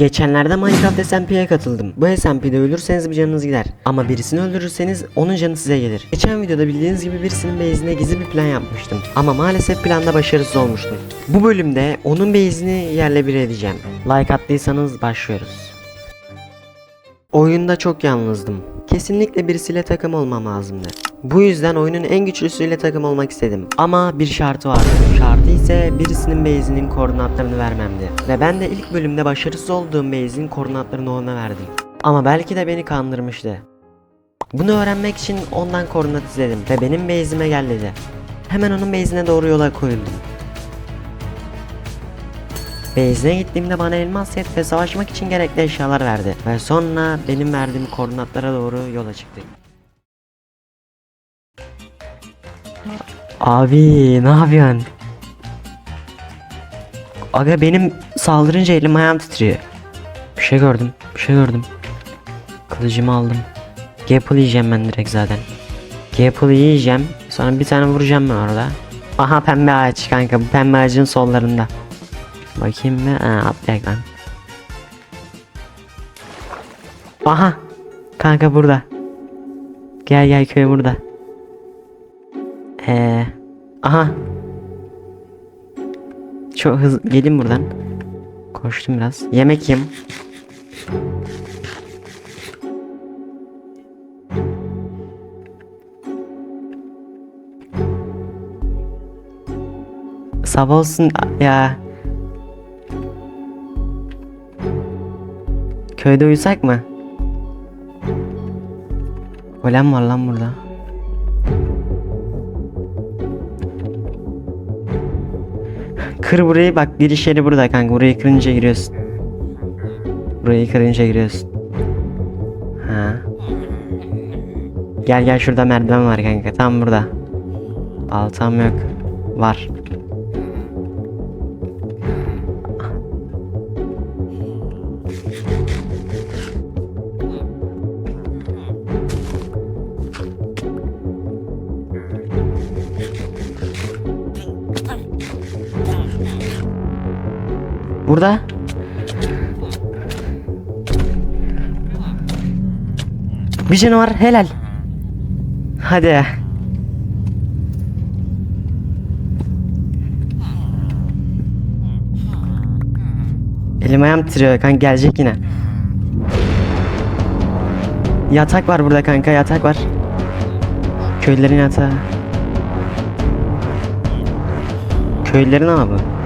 Geçenlerde Minecraft SMP'ye katıldım. Bu SMP'de ölürseniz bir canınız gider. Ama birisini öldürürseniz onun canı size gelir. Geçen videoda bildiğiniz gibi birisinin base'ine gizli bir plan yapmıştım. Ama maalesef planda başarısız olmuştum. Bu bölümde onun base'ini yerle bir edeceğim. Like attıysanız başlıyoruz. Oyunda çok yalnızdım. Kesinlikle birisiyle takım olmam lazımdı. Bu yüzden oyunun en güçlüsüyle takım olmak istedim. Ama bir şartı vardı. Şartı ise birisinin base'inin koordinatlarını vermemdi. Ve ben de ilk bölümde başarısız olduğum base'in koordinatlarını ona verdim. Ama belki de beni kandırmıştı. Bunu öğrenmek için ondan koordinat izledim ve benim base'ime gel dedi. Hemen onun base'ine doğru yola koyuldum. Base'ine gittiğimde bana elmas set ve savaşmak için gerekli eşyalar verdi. Ve sonra benim verdiğim koordinatlara doğru yola çıktık. Abi ne yapıyorsun? Aga benim saldırınca elim ayağım titriyor. Bir şey gördüm, bir şey gördüm. Kılıcımı aldım. Gapple yiyeceğim ben direkt zaten. Gapple yiyeceğim. Sonra bir tane vuracağım ben orada. Aha pembe ağaç kanka. Bu pembe ağacın sollarında. Bakayım mı? Ha atlayak lan. Aha. Kanka burada. Gel gel köy burada. Ee, aha. Çok hızlı gelin buradan. Koştum biraz. Yemek yiyeyim. Sabah olsun ya. Köyde uyusak mı? Golem var lan burada. Kır burayı bak giriş yeri burada kanka burayı kırınca giriyorsun. Burayı kırınca giriyorsun. Ha. Gel gel şurada merdiven var kanka tam burada. Baltam yok. Var. Burada. Bir canavar helal. Hadi. Elim ayağım titriyor kanka gelecek yine. Yatak var burada kanka yatak var. Köylülerin yatağı. Köylülerin ama bu.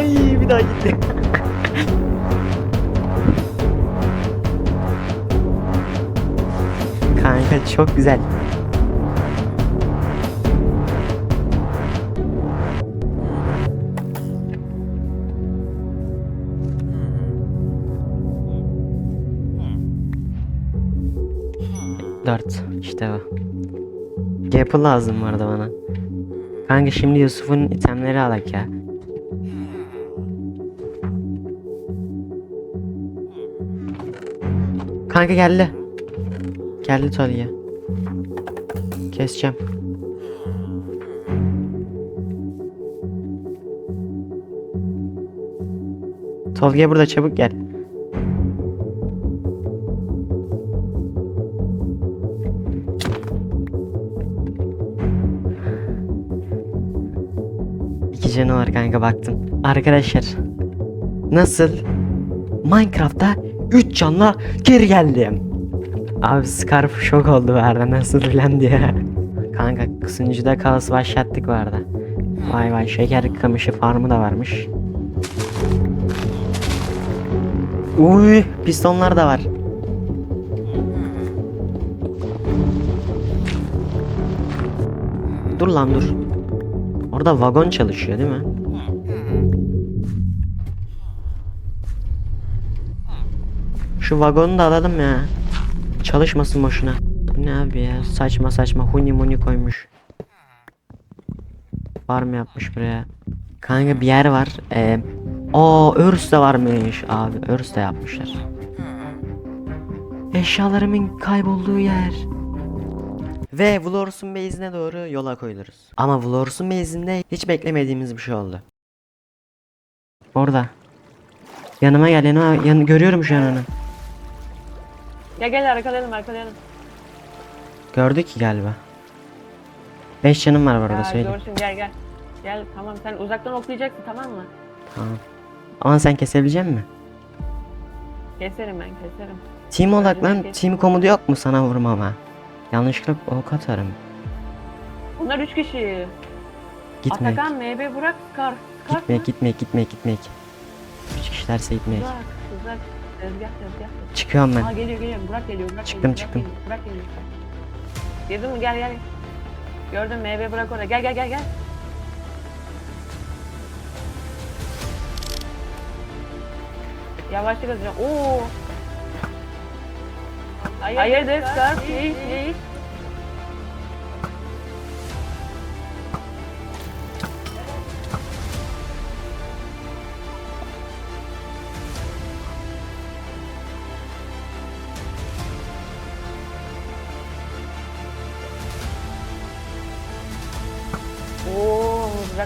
Ay bir daha gitti. Kanka çok güzel. Dört. işte bu. Gapple lazım vardı bana. Kanka şimdi Yusuf'un itemleri alak ya. Kanka geldi. Geldi Tolga. Keseceğim. Tolga burada çabuk gel. İki canı var kanka baktım. Arkadaşlar. Nasıl? Minecraft'ta 3 canla geri geldim. Abi Scarf şok oldu arada nasıl filan diye. Kanka kısıncıda kaos başlattık arada. Vay vay şeker kamışı farmı da varmış. Uy pistonlar da var. Dur lan dur. Orada vagon çalışıyor değil mi? Şu vagonu da alalım ya. Çalışmasın boşuna. Ne abi ya? Saçma saçma huni muni koymuş. Var mı yapmış buraya? Kanka bir yer var. Ee, Aa örs de varmış abi örs de yapmışlar. Eşyalarımın kaybolduğu yer. Ve Vlors'un base'ine doğru yola koyuluruz. Ama Vlors'un base'inde hiç beklemediğimiz bir şey oldu. Orada. Yanıma gel yanıma yan, görüyorum şu an onu. Gel gel arkalayalım arkalayalım. Gördü ki galiba. 5 canım var bu arada Ya, söyleyeyim. görsün gel gel. Gel tamam sen uzaktan oklayacaksın tamam mı? Tamam. Ama sen kesebilecek misin? Keserim ben keserim. Team odaklan, Önceden team komodu yok mu sana vurmama? Yanlışlıkla ok atarım. Bunlar üç kişi. Gitme, Atakan MB Burak. Scar gitme, mı? gitme, gitme, gitme. Üç kişilerse gitme. Uzak uzak. Tezgah tezgah. Çıkıyorum Aa ben. geliyor geliyor Burak geliyor Burak Çıktım, geliyor. çıktım. Burak geliyor, Burak geliyor. Girdin mi gel gel. Gördüm MB Burak orada. Gel gel gel gel. Yavaşlık atacağım. Oo. Hayırdır Scar? Please please. Oo,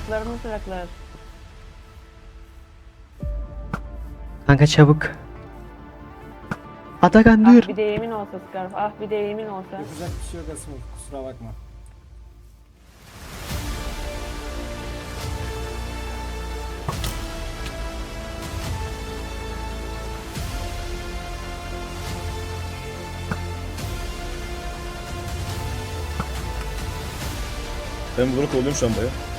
mızraklar mızraklar. Kanka çabuk. Atakan dur. Ah bir de yemin olsa Scarf. Ah bir de yemin olsa. Yapacak bir şey yok Asimov kusura bakma. Ben bunu kovalıyorum şu an baya.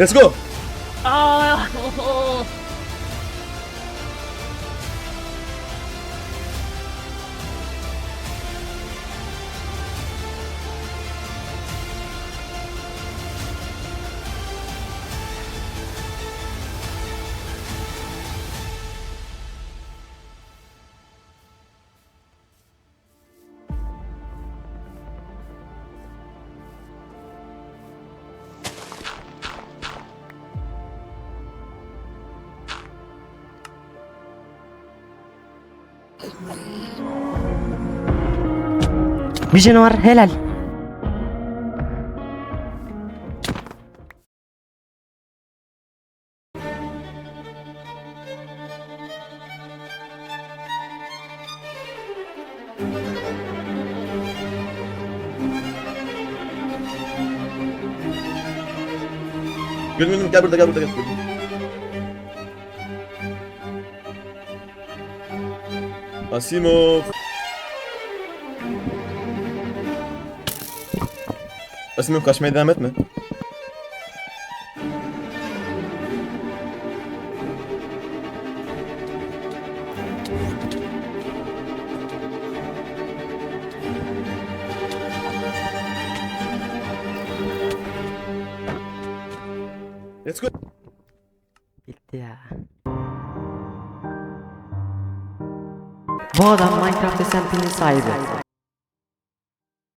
Let's go! Aa! Bir canı var helal. Gülüm gel burada gel burada gel. Asimov. Asimov kaçmaya devam etme. Let's go. Bitti ya. Bu adam Minecraft SMP'nin sahibi.